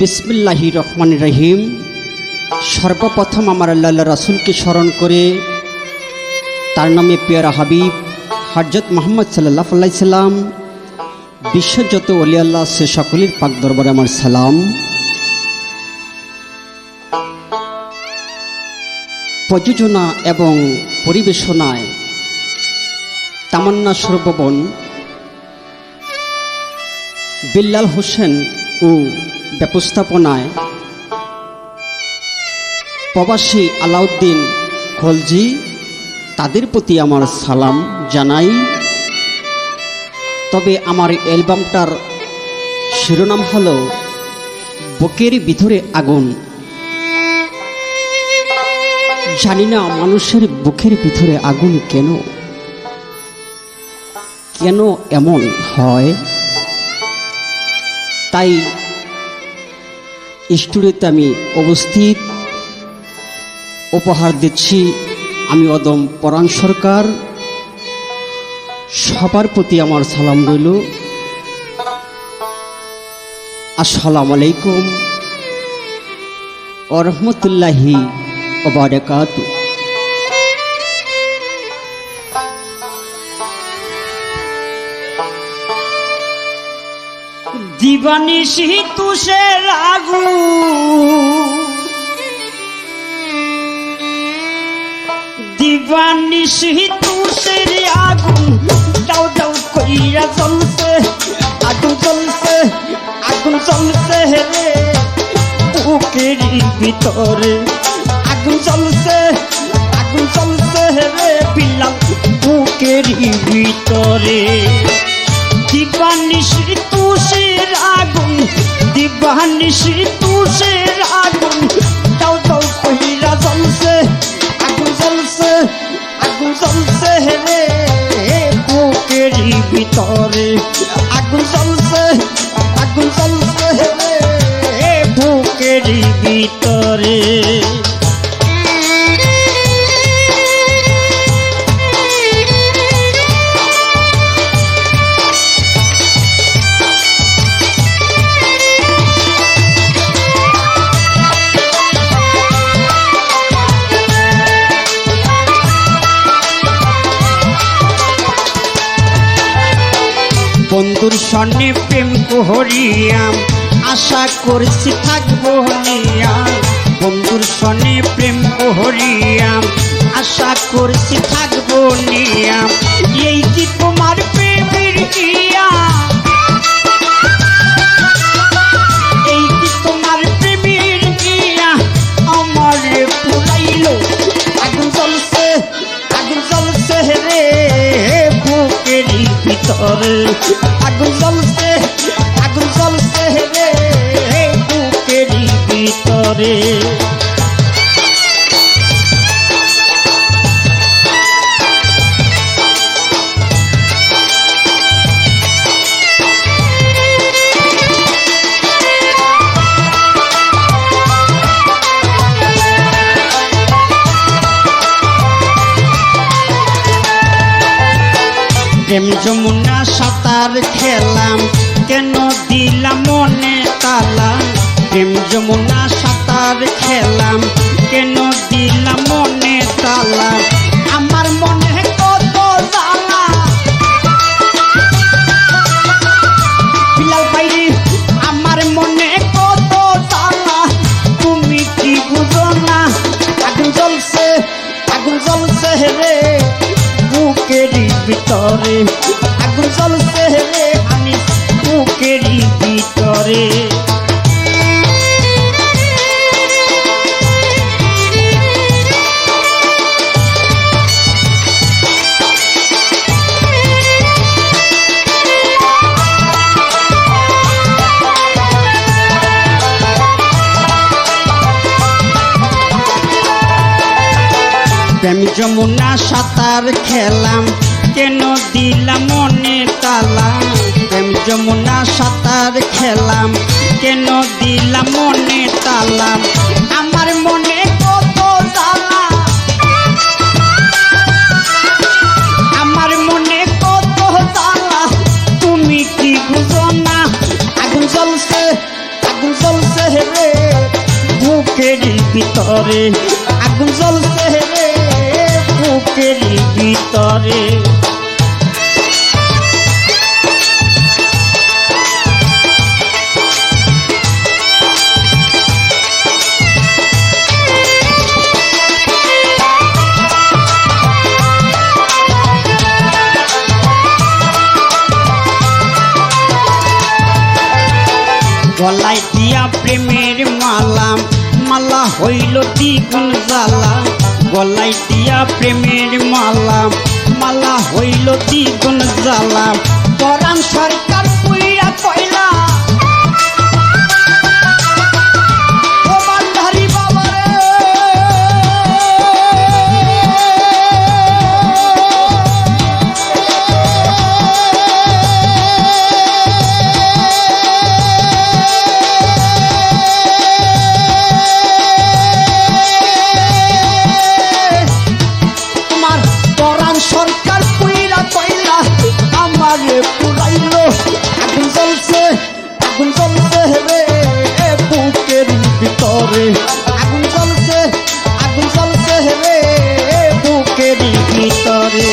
বিসমিল্লাহি রহমান রহিম। সর্বপ্রথম আমার আল্লাহ রাসুলকে স্মরণ করে তার নামে পেয়ারা হাবিব হরজত মোহাম্মদ সাল্লাহ সাল্লাম বিশ্বযত অলি আল্লাহ সে সকলের পাক দরবারে আমার সালাম। প্রযোজনা এবং পরিবেশনায় তামান্না সর্ববন বিল্লাল হোসেন ও ব্যবস্থাপনায় প্রবাসী আলাউদ্দিন খলজি, তাদের প্রতি আমার সালাম জানাই। তবে আমার অ্যালবামটার শিরোনাম হল, বুকের ভিতরে আগুন। জানি না মানুষের বুকের ভিতরে আগুন কেন কেন এমন হয়? তাই স্টুডিওতে আমি অবস্থিত উপহার দিচ্ছি আমি অদম পরাণ সরকার। সবার প্রতি আমার সালাম রইল। আসসালামু আলাইকুম। ওরহমতুল্লাহি ওবারাকাতু দিবানিশি তুষের আগু দিবানিশি তুষের আগুন দাও দাও কইরা জ্বলছে, আগুন জ্বলছে আগুন জ্বলছে রে। বুকের ভিতরে আগুন জ্বলছে আগুন জ্বলছে রে পিলাম বুকের ভিতরে। দিবানিশি দিবানিশি তুষের আগুন। দাও দাও কইরা জ্বলছে আগুন জ্বলছে আগুন জ্বলছে রে। বুকের ভিতরে আগুন জ্বলছে আগুন জ্বলছে রে। বুকের ভিতরে বন্ধুর সনে প্রেম কোহরিয়াম আশা করছি থাকব নিয়াম বন্ধুর সনে প্রেম কোহরিয়াম আশা করছি থাকব নিয়াম এই কি তোমার প্রেমের ইয়া? এই কি তোমার প্রেমের ইয়া? আমার পুরাইলো আগুন জ্বলছে আগুন জ্বলছে রে, বুকের ভিতরে। যমুনা সাঁতার খেলাম কেন দিলাম মনে তালা? প্রেম যমুনা সাঁতার খেলাম কেন ভিতরে আগুন জ্বলছে আমি বুকের ভিতরে। প্রেম যমুনা সাঁতার খেলাম কেন দিলাম মনে তালা। প্রেম যমুনা সাঁতার খেলাম, কেন দিলাম মনে তালাম আমার মনে কত তালা আমার মনে কত তালা তুমি কি না? আগুন জ্বলছে, আগুন রে। ভিতরে আগুন জ্বলছে রে ভিতরে। প্রেমের মালা মালা হইল দ্বিগুণ জ্বালা। গলাই দিয়া প্রেমের মালা মালা হইল দ্বিগুণ জ্বালা। বরাম সরকার ভিতরে। আগুন জ্বলছে আগুন জ্বলছে রে বুকের ভিতরে।